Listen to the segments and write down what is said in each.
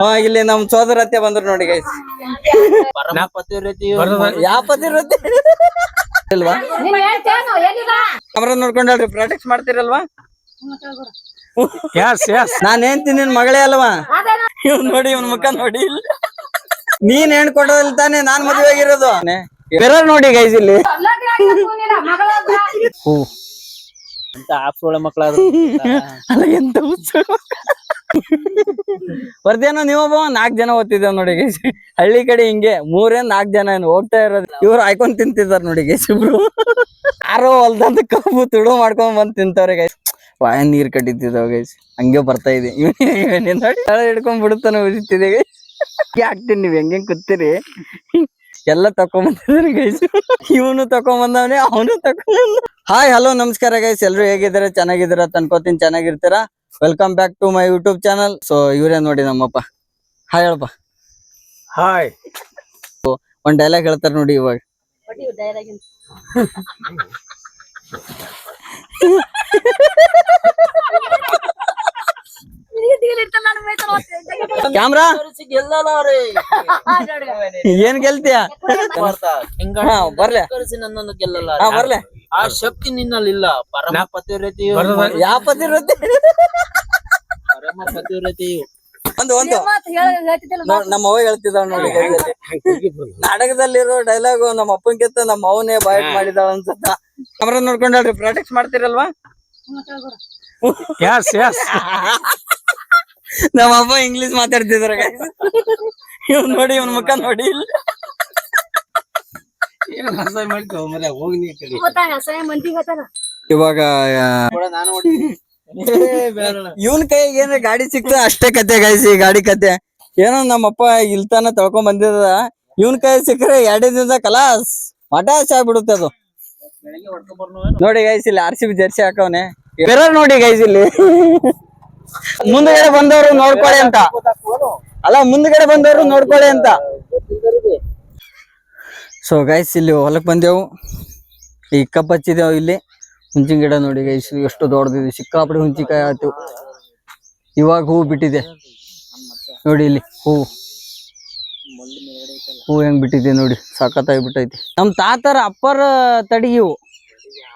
ಹಾ ಇಲ್ಲಿ ನಮ್ ಸೋದರತ್ತೆ ಬಂದ್ರು ನೋಡಿ ಗೈಸ್ ಪರಮ ಪತಿವ್ರತೆಯು ಯಾವ ಪತಿರತ್ತೆ ಇಲ್ವಾ? Camera ನೋಡ್ಕೊಂಡಲ್ರಿ practice ಮಾಡ್ತಿರಲ್ವಾ? ನಾನ್ ಹೇಳ್ತೀನಿ ನಿನ್ ಮಗಳೇ ಅಲ್ವಾ? ಇವ್ ಇವ್ನ್ ನೋಡಿ ಇವನ್ ಮುಖ ನೋಡಿ. ಇಲ್ಲ ನೀನ್ ಹೆಣ್ ಕೊಡೋದಿಲ್ಲ ತಾನೆ ನಾನ್ ಮದ್ವೆ ಆಗಿರೋದು. ಬೇರೆ ನೋಡಿ ಗೈಸ್ ಇಲ್ಲಿ. ಲಗ್ನ ಆಪ್ಸ್ ಮಕ್ಕಳಾದ್ರು ಅಲ್ಲ ಎಂತ ಬರ್ದೇನೋ ನೀವೊಬ್ಬ ನಾಲ್ಕ್ ಜನ ಓದ್ತಿದ್ದೇವ್ ನೋಡಿ ಗೈಸ್ ಹಳ್ಳಿ ಕಡೆ ಹಿಂಗೆ ಮೂರೇ ನಾಲ್ಕ್ ಜನ ಏನು ಹೋಗ್ತಾ ಇರೋದು ಇವ್ರು ಹಾಕೊಂಡ್ ತಿಂತಿದಾರ ನೋಡಿ ಗೈಸ್ ಇಬ್ರು. ಯಾರೋ ಹೊಲ್ದಂತ ಕಬ್ಬು ತುಡು ಮಾಡ್ಕೊಂಡ್ ಬಂದ್ ತಿಂತಾವ್ರಿ ಗೈಸ್ ವಾಯ ನೀರ್ ಕಟ್ಟಿದ್ದಾವ ಗೈಸ್ ಹಂಗೆ ಬರ್ತಾ ಇದೆ. ತಳ ಹಿಡ್ಕೊಂಡ್ ಬಿಡುತ್ತಾನೆ ಉಳಿತಿದೆ ಗೈಸ್ ಹಾಕ್ತೀನಿ ನೀವ್ ಹೆಂಗೆ ಕೂತೀರಿ ಎಲ್ಲ ತಕೊಂಬಂದ್ರಿ ಗೈಸ್ ಇವನು ತಕೊಂಬಂದವನೇ ಅವನು ತಕೊಂಡ್ ಹಾಯ್ ಹಲೋ ನಮಸ್ಕಾರ ಗೈಸ್ ಎಲ್ರು ಹೇಗಿದ್ದಾರೆ? ಚೆನ್ನಾಗಿದ್ದೀರಾ? ಅನ್ಕೋತೀನಿ ಚೆನ್ನಾಗಿರ್ತೀರಾ? Welcome back to my YouTube channel so ಇವರೇ ನೋಡಿ ನಮ್ಮಪ್ಪ. ಹಾಯ್ ಹೇಳಪ್ಪ. ಹಾಯ್ ಒಂದ್ ಡೈಲಾಗ್ ಹೇಳ್ತಾರೆ ನೋಡಿ ಇವಾಗ. ಕ್ಯಾಮ್ರಾ ಏನ್ ಗೆಲ್ತೀಯ? ಬರ್ಲೆ. ಬರ್ಲೆ. ಆ ಶಕ್ತಿ ನಿನ್ನಲ್ಲಿಲ್ಲ. ಪರಮ ಪತಿವ್ರತೆಯು ಯಾವ ಪತಿ ಇರುತ್ತೆ ಪರಮ ಪತಿವ್ರತೆಯು. ಒಂದು ಒಂದು. ನಮ್ಮ ಅವ್ವ ಹೇಳ್ತಿದ್ದಾಳ ನೋಡಿ ನಾಟಕದಲ್ಲಿರೋ ಡೈಲಾಗ್ ನಮ್ಮ ಅಪ್ಪನ್ಕಿಂತ ನಮ್ಮ ಅವನೇ ಬಾಯ್ ಮಾಡಿದಾಳ ಅನ್ಸುತ್ತ. ಕ್ಯಾಮ್ರಾ ನೋಡ್ಕೊಂಡ್ರಿ ಪ್ರಾಕ್ಟೀಸ್ ಮಾಡ್ತಿರಲ್ವಾ? ಯಸ್ ಯಸ್ ನಮ್ಮ ಅಪ್ಪ ಇಂಗ್ಲಿಷ್ ಮಾತಾಡ್ತಿದ್ರಾಗ ಇವ್ ನೋಡಿ ಇವನ್ ಮುಖ ನೋಡಿ. ಇವಾಗ ನಾನು ಇವನ್ ಕೈಗೆ ಏನ ಗಾಡಿ ಸಿಕ್ತ ಅಷ್ಟೇ ಕತೆ ಗಾಯ್ಸಿ ಈ ಗಾಡಿ ಕತೆ. ಏನೋ ನಮ್ಮಪ್ಪ ಇಲ್ತಾನ ತಳ್ಕೊಂಡ್ ಬಂದಿದ ಇವನ್ ಕೈ ಸಿಕ್ಕರೆ ಎರಡೇ ದಿನದ ಕಲಾಸ್ ಮಟಾಶ್ ಆಗ್ಬಿಡುತ್ತೆ ಅದು. ನೋಡಿ ಗೈಸ್ ಇಲ್ಲಿ ಆರ್ ಸಿ ಬಿ ಜರ್ಸಿ ಹಾಕವ್ನೆ. ಬೇರೆ ನೋಡಿ ಗೈಸ್ ಇಲ್ಲಿ. ಮುಂದ್ಗಡೆ ಬಂದವರು ನೋಡ್ಕೊಳ್ಳಿ ಅಂತ. ಅಲ್ಲ ಮುಂದ್ಗಡೆ ಬಂದವರು ನೋಡ್ಕೊಳ್ಳಿ ಅಂತ. ಸೊ ಗೈಸ್ ಇಲ್ಲಿ ಹೊಲಕ್ಕೆ ಬಂದೆವು. ಈ ಕಪ್ ಹಚ್ಚಿದೆವು ಇಲ್ಲಿ. ಹುಂಚಿನ ಗಿಡ ನೋಡಿ ಗೈಸ್ ಎಷ್ಟು ದೊಡ್ಡದಿದೆ. ಸಿಕ್ಕಾಪಡಿ ಹುಂಚಿಕಾಯಿ ಆಯ್ತು. ಇವಾಗ ಹೂ ಬಿಟ್ಟಿದೆ. ನೋಡಿ ಇಲ್ಲಿ ಹೂ ಹೂ ಹೆಂಗ್ ಬಿಟ್ಟಿದೆ ನೋಡಿ ಸಾಕತ್ತಾಗಿ ಬಿಟ್ಟೈತಿ ನಮ್ ತಾತರ ಅಪ್ಪರ ತಡಿ ಇವು.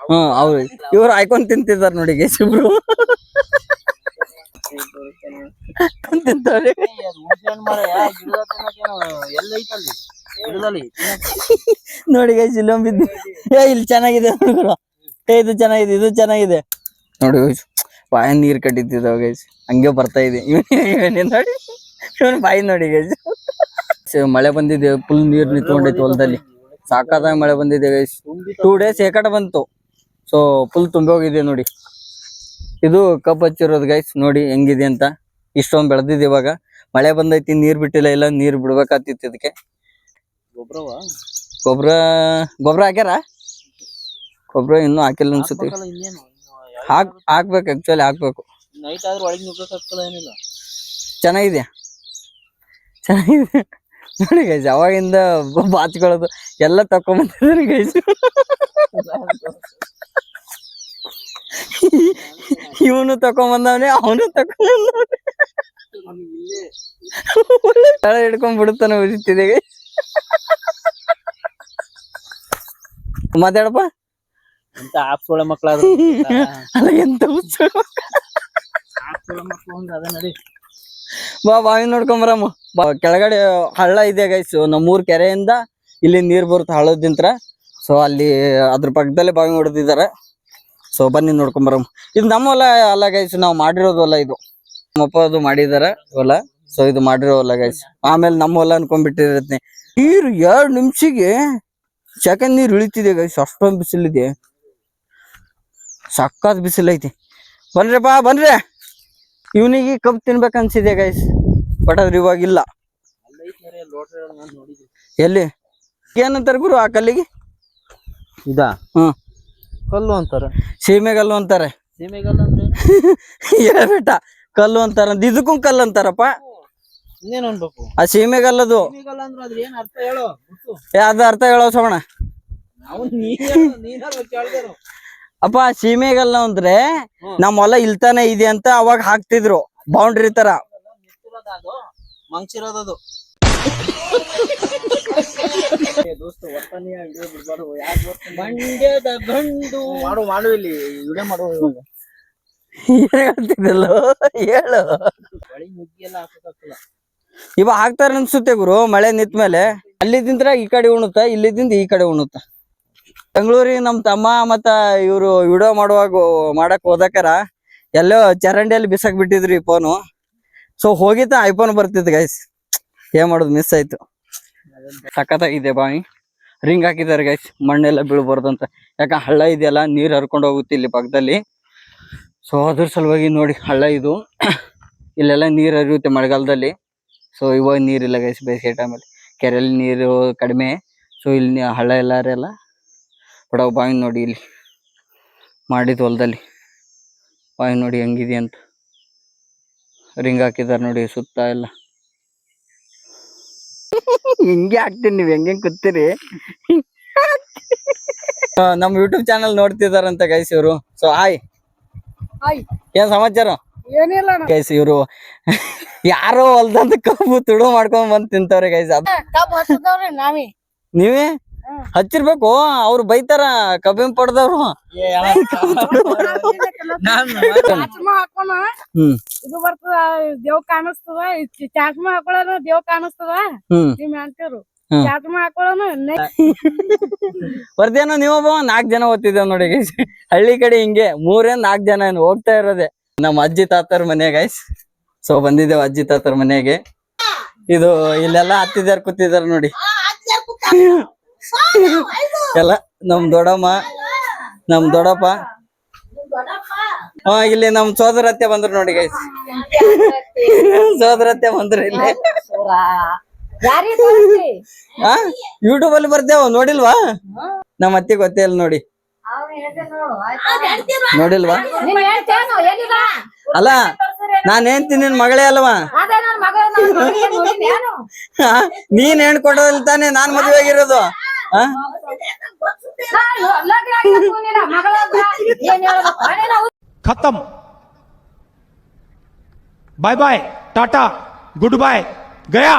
ಹ್ಮ್, ಅವ್ರು, ಇವ್ರು ಹಾಯ್ಕೊಂಡ್ ತಿಂತಿದಾರ ನೋಡಿ ಗೈಸ್ ಇಬ್ರು. ತಿಂತಾರೆ. ನೋಡಿ ಗೈಸ್ ಇಲ್ಲೊಂದ್ ಬಿದ್ದು ಏ, ಇಲ್ಲಿ ಚೆನ್ನಾಗಿದೆ ಏ, ಇದು ಚೆನ್ನಾಗಿದೆ ಇದು ಚೆನ್ನಾಗಿದೆ. ನೋಡಿ ಗೈಸ್ ಬಾಯ ನೀರ್ ಕಟ್ಟಿದ್ದಾವ ಗೈಸ್ ಹಂಗೆ ಬರ್ತಾ ಇದೆ. ನೋಡಿ. ಬಾಯಿ ನೋಡಿ ಗೈಸ್ ಮಳೆ ಬಂದಿದೆ ಫುಲ್ ನೀರ್ ನಿಂತ್ಕೊಂಡೈತೆ ಹೊಲದಲ್ಲಿ. ಸಾಕಾದಾಗ ಮಳೆ ಬಂದಿದೆ ಗೈಸ್ ಟೂ ಡೇಸ್ ಏಕಡೆ ಬಂತು. ಸೊ ಫುಲ್ ತುಂಬಿ ಹೋಗಿದೆ ನೋಡಿ. ಇದು ಕಪ್ ಹಚ್ಚಿರೋದು ಗೈಸ್ ನೋಡಿ ಹೆಂಗಿದೆ ಅಂತ. ಇಷ್ಟೊಂದು ಬೆಳೆದಿದೆ ಇವಾಗ. ಮಳೆ ಬಂದೈತಿ, ನೀರ್ ಬಿಟ್ಟಿಲ್ಲ, ಇಲ್ಲ, ನೀರ್ ಬಿಡ್ಬೇಕಾತಿತ್ತು ಇದಕ್ಕೆ. ಗೊಬ್ಬರ ಗೊಬ್ಬರ ಹಾಕ್ಯಾರ? ಗೊಬ್ಬರ ಇನ್ನೂ ಹಾಕಿಲ್ಲ ಅನ್ಸುತ್ತೆ. ಹಾಕ್ ಹಾಕ್ಬೇಕು ಆಕ್ಚುಲಿ ಹಾಕ್ಬೇಕು. ನೈಟ್ ಆದ್ರೆ ಒಳಗೆ ನುಗ್ಗಕ್ಕಾಗ್ತಲ್ಲ ಏನಿಲ್ಲ? ಚೆನ್ನಾಗಿದೆ. ಚೆನ್ನಾಗಿದೆ. ನೋಡಿ ಗೈಸ್ ಅವಾಗಿಂದ ಬಾಚ್ಕೊಳ್ಳೋದು ಎಲ್ಲ ತಕೊಂಬಂದಿದ್ದಾರೆ ಗೈಸ್ ಇವನು ತಕೊಂಬಂದವನೇ ಅವನು ತಕೊಂಬಂದವನೆ ಹಿಡ್ಕೊಂಡ್ಬಿಡುತ್ತಾನೆ ಹಿಡ್ಕೊಂಡ್ ಬಿಡುತ್ತಾನೆ ಉರಿತಿದೆ ಗೈಸ್ ಮಾತಾಡಪ್ಪ? ಅಂತ ಆಪ್ಸೋಳ ಮಕ್ಕಳಾದ್ರು ಅಲ್ಲ ಎಂತ ಬಾ ಬಾವಿ ನೋಡ್ಕೊಂಬರಮ್ಮ ಬಾ ಕೆಳಗಡೆ ಹಳ್ಳ ಇದೆ ಗೈಸು ನಮ್ಮೂರ್ ಕೆರೆಯಿಂದ ಇಲ್ಲಿ ನೀರ್ ಬರುತ್ತೆ ಹಳ್ಳದಿಂತ್ರ ಸೊ ಅಲ್ಲಿ ಅದ್ರ ಪಕ್ಕದಲ್ಲೇ ಬಾವಿ ಹೊಡೆದಿದ್ದಾರೆ. ಸೊ ಬನ್ನಿ ನೋಡ್ಕೊಂಬರಮ್ಮ ಇದು ನಮ್ಮ ಹೊಲ ಅಲ್ಲ ಗೈಸ್ ನಾವು ಮಾಡಿರೋದು ಹೊಲ ಇದು. ನಮ್ಮಪ್ಪ ಅದು ಮಾಡಿದಾರೆ ಹೊಲ. ಸೊ ಇದು ಮಾಡಿರೋ ಹೊಲ ಗೈಸ್ ಆಮೇಲೆ ನಮ್ಮ ಹೊಲ ಅನ್ಕೊಂಡ್ಬಿಟ್ಟಿರತ್ತೆ ನೀರು ಎರಡು ನಿಮಿಷಕ್ಕೆ ಸೆಕೆಂಡ್ ನೀರು ಇಳಿತಿದೆ ಗೈಸ್ ಅಷ್ಟೊಂದು ಬಿಸಿಲಿದೆ ಸಕ್ಕತ್ ಬಿಸಿಲೈತಿ ಬನ್ರಿ ಬಾ ಬನ್ರಿ ಇವನಿಗೆ ಕಬ್ಬು ತಿನ್ಬೇಕು ಅನ್ಸಿದೆ ಗೈಸ್ ಬಟ್ ಅದ್ರ ಇವಾಗ ಇಲ್ಲ. ಎಲ್ಲಿ? ಏನಂತಾರೆ ಗುರು ಆ ಕಲ್ಲಿಗೆ? ಇದಾ? ಹ್ಮ್. ಕಲ್ಲು ಅಂತಾರೆ. ಸೀಮೆಗಲ್ಲು ಅಂತಾರೆ. ಸೀಮೆಗಲ್ಲು ಅಂದ್ರೆ ಬೇಟ ಕಲ್ಲು ಅಂತಾರ ಇದಕ್ಕೂ ಕಲ್ಲು ಅಂತಾರಪ್ಪ. ಆ ಸೀಮೆಗಲ್ಲದು. ಸೀಮೆಗಲ್ಲು ಅಂದ್ರೆ ಅದ್ರ ಏನ್ ಅರ್ಥ ಹೇಳು ಏ ಅದ ಅರ್ಥ ಹೇಳೋ ಸೋಮಣ ಅಪ್ಪ ಸೀಮೆಗಲ್ಲ ಅಂದ್ರೆ ನಮ್ ಹೊಲ ಇಲ್ತಾನೆ ಇದೆ ಅಂತ ಅವಾಗ ಹಾಕ್ತಿದ್ರು ಬೌಂಡ್ರಿ ತರ. ಅದು ಮಂಗ್ಸಿರೋದದು ಹೇಳ್ತಿದ್ದಲ್ಲೋ? ಹೇಳು. ಇವ ಹಾಕ್ತಾರ ಅನ್ಸುತ್ತೆ ಗುರು, ಮಳೆ ನಿಂತ ಮೇಲೆ. ಅಲ್ಲಿದ್ದ ಈ ಕಡೆ ಉಣುತ್ತ ಇಲ್ಲಿದಿಂದ ಈ ಕಡೆ ಉಣುತ್ತ? ಬೆಂಗಳೂರಿಗೆ ನಮ್ ತಮ್ಮ ಮತ್ತ ಇವ್ರು ವಿಡಿಯೋ ಮಾಡುವಾಗ ಮಾಡಕ್ ಹೋದಕರ ಎಲ್ಲೋ ಚರಂಡಿಯಲ್ಲಿ ಬಿಸಾಕ್ ಬಿಟ್ಟಿದ್ರಿ ಫೋನು ಸೊ ಹೋಗಿತ್ತ ಐಫೋನ್ ಬರ್ತಿತ್ತು ಗೈಸ್ ಏನ್ ಮಾಡೋದು ಮಿಸ್ ಆಯ್ತು. ಸಖತ್ತಾಗಿದೆ ಬಾಯಿ. ರಿಂಗ್ ಹಾಕಿದ್ದಾರೆ ಗೈಸ್ ಮಣ್ಣೆಲ್ಲ ಬೀಳ್ಬಾರ್ದು ಅಂತ. ಯಾಕ ಹಳ್ಳ ಇದೆಯಲ್ಲ, ನೀರ್ ಹರ್ಕೊಂಡು ಹೋಗುತ್ತೆ ಇಲ್ಲಿ ಪಕ್ಕದಲ್ಲಿ. ಸೊ ಅದ್ರ ಸಲುವಾಗಿ ನೋಡಿ, ಹಳ್ಳ ಇದು. ಇಲ್ಲೆಲ್ಲ ನೀರ್ ಹರಿಯುತ್ತೆ ಮಳೆಗಾಲದಲ್ಲಿ. ಸೊ ಇವಾಗ ನೀರಿಲ್ಲ ಗೈಸ್ ಬೇಸಿಗೆ ಟೈಮಲ್ಲಿ ಕೆರೆಯಲ್ಲಿ ನೀರು ಕಡಿಮೆ. ಸೊ ಇಲ್ಲಿ ಹಳ್ಳ ಎಲ್ಲಾರೆಲ್ಲ ಬಡವ ಬಾವಿ ನೋಡಿ ಇಲ್ಲಿ. ಮಾಡಿದ ಹೊಲದಲ್ಲಿ. ಬಾವಿ ನೋಡಿ ಹೆಂಗಿದೆ ಅಂತ. ರಿಂಗ್ ಹಾಕಿದಾರೆ ನೋಡಿ ಸುತ್ತ ಎಲ್ಲ. ಹಿಂಗೆ ಹಾಕ್ತೀನಿ ನೀವು ಹೆಂಗೆ ಕೂತೀರಿ? ನಮ್ಮ ಯೂಟ್ಯೂಬ್ ಚಾನಲ್ ನೋಡ್ತಿದಾರಂತ ಗೈಸ್ ಇವರು. So hi hi. ಏನ್ ಸಮಾಚಾರ? ಏನಿಲ್ಲ ಗೈಸ್ ಇವರು ಯಾರೋ ಹೊಲ್ದಂತ ಕಬ್ಬು ತುಡು ಮಾಡ್ಕೊಂಡ್ ಬಂದ್ ತಿಂತವ್ರೆ ಗೈಸ್ ಅದ್ ಕಬ್ಬು ಹತ್ತದವ್ರಿ ನಾವೇ. ನೀವೇ? ಹಚ್ಚಿರ್ಬೇಕು ಅವ್ರು ಬೈತಾರ ಕಬ್ಬಿನ ಪಡ್ದವ್ರು. ಇದು ಬರ್ತದ ದೇವ್ ಕಾಣಿಸ್ತದ. ಇದ್ ಚಾಚ್ಮ ಹಾಕೊಳ್ಳೋಣ ದೇವ್ ಕಾಣಿಸ್ತದ. ನಿಮ್ ಅಂತೀರು ಹ್ಮ್. ಚಾಚ್ಮ ಹಾಕೊಳ್ಳೋಣ ಬರ್ದೇನೋ ನೀವೊಬ್ಬ ನಾಕ್ ಜನ ಓದ್ತಿದ್ದೇವ್ ನೋಡಿ ಹಳ್ಳಿ ಕಡೆ ಹಿಂಗೆ ಮೂರೇ ನಾಕ್ ಜನ ಏನು ಹೋಗ್ತಾ ಇರೋದೆ. ನಮ್ಮ ಅಜ್ಜಿ ತಾತರ ಮನೆ ಗೈಸ್ ಸೊ ಬಂದಿದ್ದೇವೆ ಅಜ್ಜಿ ತಾತರ ಮನೆಗೆ. ಇದು ಇಲ್ಲೆಲ್ಲ ಹತ್ತಿದಾರ ಕೂತಿದಾರ ನೋಡಿ. ಎಲ್ಲ ನಮ್ ದೊಡಮ್ಮ ನಮ್ ದೊಡಪ್ಪ ಹಾ ಇಲ್ಲಿ ನಮ್ ಸೋದರತ್ತೆ ಬಂದ್ರು ನೋಡಿ ಗೈಸ್ ಸೋದರತ್ತೆ ಬಂದ್ರು ಇಲ್ಲಿ. ಯೂಟ್ಯೂಬ್ ಅಲ್ಲಿ ಬರ್ತೇವ ನೋಡಿಲ್ವಾ? ನಮ್ಮ ಅತ್ತಿ ಗೊತ್ತೇ ಇಲ್ಲ ನೋಡಿ. ನೋಡಿಲ್ವಾ? ಅಲ್ಲ ನಾನು ಹೇಳ್ತೀನಿ ನಿನ್ ಮಗಳೇ ಅಲ್ವಾ? ಅದೇ ನನ್ ಮಗಳ ನನ್ ಮಗಳಿಗೆ ನೋಡಿನಿ ಏನು? ಹಾ? ನೀನ್ ಹೆಣ್ ಕೊಡೋದಿಲ್ಲ ತಾನೆ ನಾನ್ ಮದ್ವೆ ಆಗಿರೋದು. ಖತಮ್ ಬಾಯ್ ಬಾಯ್ ಟಾಟಾ ಗುಡ್ ಬಾಯ್ ಏನ್